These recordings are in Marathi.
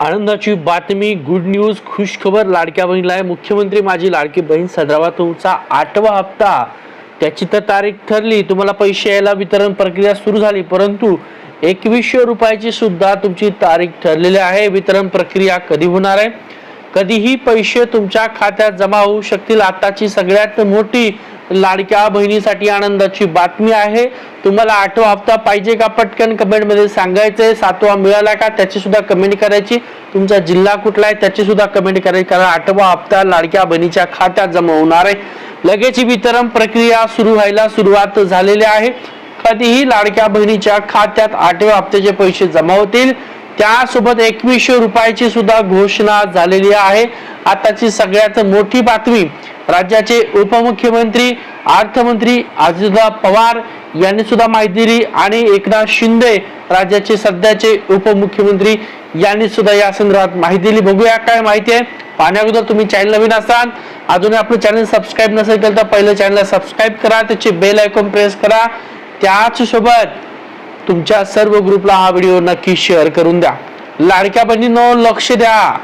आनंदाची बातमी गुड न्यूज खुशखबर लाडक्या बहिणीला आहे. मुख्यमंत्री माझी लाडकी बहीण सदरावा तुमचा आठवा हप्ता. त्याची तर तारीख ठरली. तुम्हाला पैसे यायला वितरण प्रक्रिया सुरू झाली. परंतु एकवीसशे रुपयाची सुद्धा तुमची तारीख ठरलेली आहे. वितरण प्रक्रिया कधी होणार आहे? कधीही पैसे तुमच्या खात्यात जमा होऊ शकतील. आताची सगळ्यात मोठी लाडक्या बहिणीसाठी आनंदाची बातमी आहे. तुम्हाला आठवा हप्ता पाहिजे का? पटकन कमेंटमध्ये सांगायचंय सातवा मिळाला का? त्याची सुद्धा कमेंट करायची. तुमचा जिल्हा कुठला आहे? त्याची सुद्धा कमेंट करायची. कारण आठवा हप्ता लाडक्या बहिणीच्या खात्यात जमा होणार आहे. लगेच वितरण प्रक्रिया सुरू व्हायला सुरुवात झालेली आहे. कधीही लाडक्या बहिणीच्या खात्यात आठव्या हप्त्याचे पैसे जमा होतील. त्यासोबत एकवीसशे रुपयाची सुद्धा घोषणा झालेली आहे. आताची सगळ्यात मोठी बातमी राज्याचे उपमुख्यमंत्री अर्थमंत्री अजितदादा पवार यांनी सुद्धा माहिती दिली आणि एकनाथ शिंदे राज्याचे सध्याचे उपमुख्यमंत्री यांनी सुद्धा या संदर्भात माहिती दिली. बघूया काय माहिती आहे. पाहण्याअगोदर तुम्ही चॅनल नवीन असाल अजूनही आपलं चॅनल सबस्क्राईब नसेल तर पहिलं चॅनलला सबस्क्राईब करा. त्याची बेल आयकॉन प्रेस करा. त्याच सोबत तुमच्या सर्व ग्रुपला हा व्हिडिओ नक्की शेअर करून द्या. लाडक्या बहिणीनो लक्ष द्या.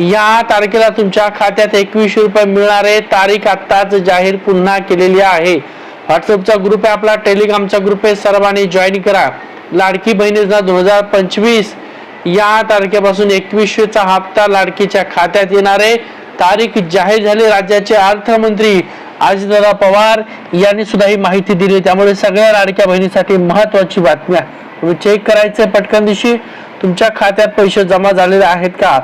या तारखेला तुमच्या खात्यात एकवीसशे रुपये मिळणार आहे तारीख आत्ताच जाहीर पुन्हा केलेली आहे. व्हॉट्सअपचा ग्रुप आहे आपला टेलिग्रामचा ग्रुप आहे. सर्वांनी जॉईन करा. लाडकी बहीण योजना दोन हजार पंचवीस या तारखेपासून एकवीसशेचा हप्ता लाडकीच्या खात्यात येणार आहे. तारीख जाहीर झाली राज्याचे अर्थमंत्री अजितदादा पवार यांनी सुद्धा ही माहिती दिली. त्यामुळे सगळ्या लाडक्या बहिणीसाठी महत्वाची बातमी आहे तुम्ही चेक करायचं पटकन दिवशी तुमच्या खात्यात पैसे जमा झालेले आहेत का?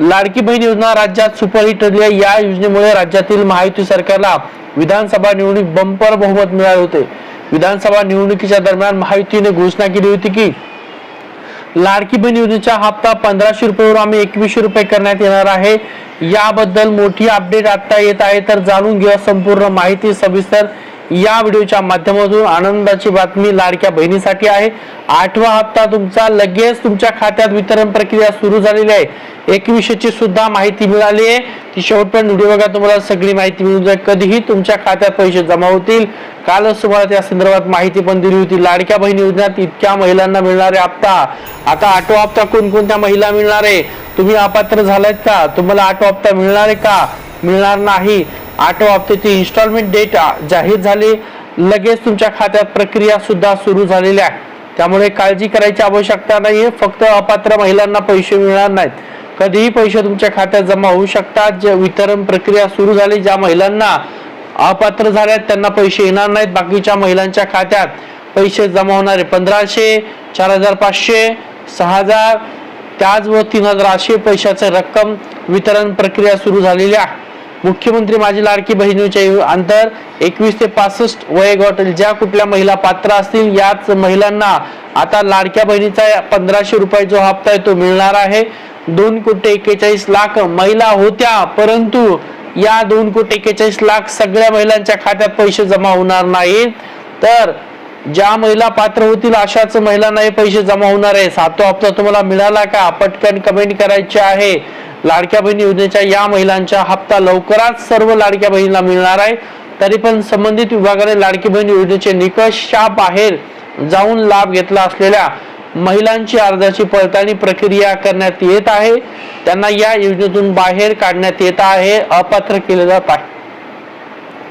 लाडकी बहीण योजना राज्यात सुपरहिट ठरली आहे. या योजनेमुळे राज्यातील महायुती सरकारला विधानसभा निवडणूक बंपर बहुमत मिळाले होते. विधानसभा निवडणुकीच्या दरम्यान महायुतीने घोषणा केली होती की लाडकी बहीण योजनेचा हप्ता पंधराशे रुपयावर आम्ही एकवीसशे रुपये करण्यात येणार आहे. याबद्दल मोठी अपडेट आता येत आहे. तर जाणून घेऊया संपूर्ण माहिती सविस्तर. या व्हिडिओच्या माध्यमातून आनंदाची बातमी लाडक्या बहिणीसाठी आहे. आठवा हप्ता तुमचा लगेच तुमच्या खात्यात वितरण प्रक्रिया सुरू झालेली आहे. एकविशेची सुद्धा माहिती मिळाली आहे. ती शेवटपर्यंत व्हिडिओ बघा तुम्हाला सगळी माहिती मिळून जाईल. कधीही तुमच्या खात्यात पैसे जमा होतील. कालच तुम्हाला त्या संदर्भात माहिती पण दिली होती. लाडक्या बहिणी योजनेत इतक्या महिलांना मिळणारे हप्ता. आता आठवा हप्ता कोणकोणत्या महिला मिळणार आहे? तुम्ही अपात्र झालात का? तुम्हाला आठवा हप्ता मिळणार आहे का? मिळणार नाही. आठवा हप्त्याची इन्स्टॉलमेंट डेट जाहीर झाली. लगेच तुमच्या खात्यात प्रक्रिया सुद्धा सुरू झालेली आहे. त्यामुळे काळजी करायची आवश्यकता नाहीये. फक्त अपात्र महिलांना पैसे मिळणार नाहीत. कधीही पैसे तुमच्या खात्यात जमा होऊ शकतात. जे वितरण प्रक्रिया सुरू झाली ज्या महिलांना अपात्र झाल्यात त्यांना पैसे येणार नाहीत. बाकीच्या महिलांच्या खात्यात पैसे जमा होणारे पंधराशे चार हजार पाचशे सहा हजार त्याच व तीन हजार आठशे पैशाचं रक्कम वितरण प्रक्रिया सुरू झालेली आहे. मुख्यमंत्री माझी लाडकी बहिणीच्या अंतर एकवीस ते पासष्ट वयोगट ज्या कुठल्या महिला पात्र असतील याच महिलांना आता लाडक्या बहिणीचा पंधराशे रुपये जो हप्ता आहे तो मिळणार आहे. दोन कोटी एक्केचाळीस लाख महिला होत्या परंतु या दोन कोटी एक्केचाळीस लाख सगळ्या महिलांच्या खात्यात पैसे जमा होणार नाहीत. तर ज्या महिला पात्र होतील अशाच महिलांनाही पैसे जमा होणार आहे सातो हप्ता तुम्हाला मिळाला का? पटकन कमेंट करायचे आहे. लाडक्या बहिणी योजनेच्या या महिलांचा हप्ता लवकरच सर्व लाडक्या बहिणीला मिळणार आहे. तरी पण संबंधित विभागाने लाडकी बहीण योजनेचे निकषच्या बाहेर जाऊन लाभ घेतला असलेल्या महिलांची अर्जाची पडताळणी प्रक्रिया करण्यात येत आहे. त्यांना या योजनेतून बाहेर काढण्यात येत आहे. अपात्र केले जात आहे.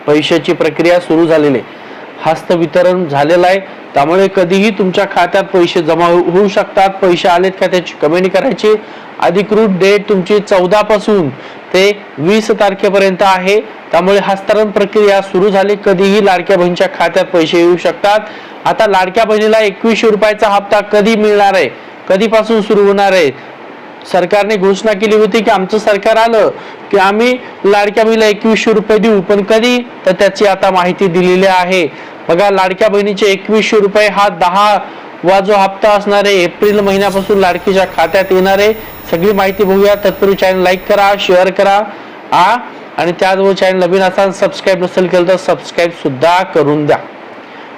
पैशाची प्रक्रिया सुरू झालेली आहे. हस्तवितरण झालेलं आहे. त्यामुळे कधीही तुमच्या खात्यात पैसे जमा होऊ शकतात. पैसे आलेत का त्याची कमेंट करायची. अधिकृत डेट तुमची चौदा पासून ते वीस तारखेपर्यंत आहे. त्यामुळे हस्तांतरण प्रक्रिया सुरू झाली. कधीही लाडक्या बहिणीच्या खात्यात पैसे येऊ शकतात. आता लाडक्या बहिणीला एकवीसशे रुपयाचा हप्ता कधी मिळणार आहे? कधीपासून सुरू होणार आहे? सरकारने घोषणा केली होती की आमचं सरकार आलं की आम्ही लाडक्या बहिणीला एकवीसशे रुपये देऊ. पण कधी? तर त्याची आता माहिती दिलेली आहे. बघा लाडक्या बहिणीचे एकवीसशे रुपये हा दहा वा जो हप्ता असणार आहे एप्रिल महिन्यापासून लाडकीच्या खात्यात येणार आहे. सगळी माहिती बघूया. तत्पूर्वी चॅनल लाईक करा शेअर करा. आ आणि त्याचबरोबर चॅनल नवीन असाल सबस्क्राईब नसेल केलं तर सबस्क्राईब सुद्धा करून द्या.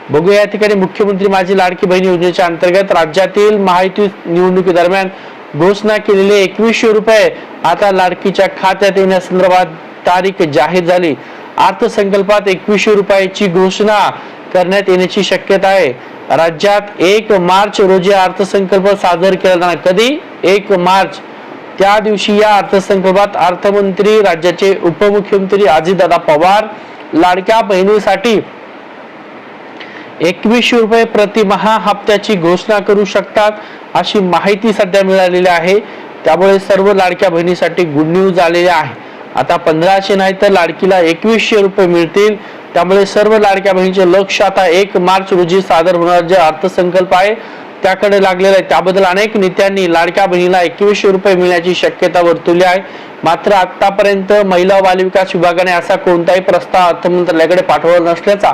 बघूया या ठिकाणी मुख्यमंत्री माझी लाडकी बहीण योजनेच्या अंतर्गत राज्यातील महायुती निवडणुकी दरम्यान घोषणा केलेले एकवीसशे रुपये आता लाडकीच्या खात्यात येण्यासंदर्भात तारीख जाहीर झाली. अर्थसंकल्पात एकवीसशे रुपयाची घोषणा करण्यात येण्याची शक्यता आहे. राज्यात एक मार्च रोजी अर्थसंकल्प सादर केला जाणार. कधी? एक मार्च. त्या दिवशी या अर्थसंकल्पात अर्थमंत्री राज्याचे उपमुख्यमंत्री अजितदादा पवार लाडक्या बहिणीसाठी एकवीसशे रुपये प्रतिमहा हप्त्याची घोषणा करू शकतात अशी माहिती सध्या मिळालेली आहे. त्यामुळे सर्व लाडक्या बहिणीसाठी गुड न्यूज आलेली आहे. आता पंधराशे नाही तर लाडकीला एकवीसशे रुपये मिळतील. त्यामुळे सर्व लाडक्या बहिणीचे लक्ष आता एक मार्च रोजी सादर होणार जे अर्थसंकल्प आहे त्याकडे लागलेलं आहे. त्याबद्दल अनेक नेत्यांनी लाडक्या बहिणीला एकवीसशे रुपये मिळण्याची शक्यता वर्तवली आहे. मात्र आतापर्यंत महिला बालविकास विभागाने असा कोणताही प्रस्ताव अर्थमंत्रालयाकडे पाठवला नसल्याचा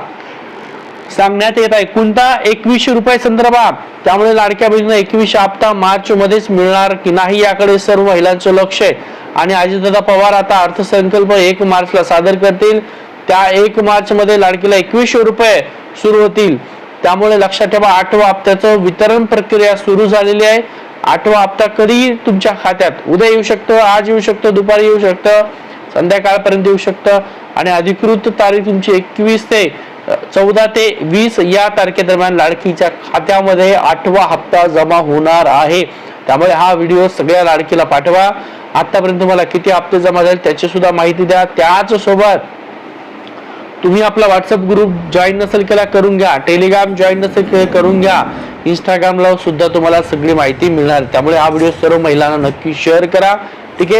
सांगण्यात येत आहे. कोणता? एकवीसशे रुपये संदर्भात. त्यामुळे लाडक्या बहिणीला एकवीसशे हप्ता मार्च मध्येच मिळणार की नाही याकडे सर्व महिलांचं लक्ष आहे. आणि अजितदादा पवार आता अर्थसंकल्प एक मार्चला सादर करतील. त्या एक मार्च मध्ये लाडकीला एकवीसशे रुपये सुरू होतील. त्यामुळे लक्षात ठेवा आठवा हप्त्याचं वितरण प्रक्रिया सुरू झालेली आहे. आठवा हप्ता कधी तुमच्या खात्यात. उद्या येऊ शकतं आज येऊ शकतं दुपारी येऊ शकतं संध्याकाळपर्यंत येऊ शकतं आणि अधिकृत तारीख तुमची एकवीस ते चौदा ते वीस या तारखेदरम्यान लाडकीच्या खात्यामध्ये आठवा हप्ता जमा होणार आहे. त्यामुळे हा व्हिडिओ सगळ्या लाडकीला पाठवा. आतापर्यंत तुम्हाला किती हप्ते जमा झाले त्याची सुद्धा माहिती द्या. त्याच सोबत तुम्ही आपला व्हॉट्सअप ग्रुप जॉईन नसेल केला करून घ्या. टेलिग्राम जॉईन नसेल केला करून घ्या. इंस्टाग्रामला सुद्धा तुम्हाला सगळी माहिती मिळणार. त्यामुळे हा व्हिडिओ सर्व महिलांना नक्की शेअर करा. ठीक आहे?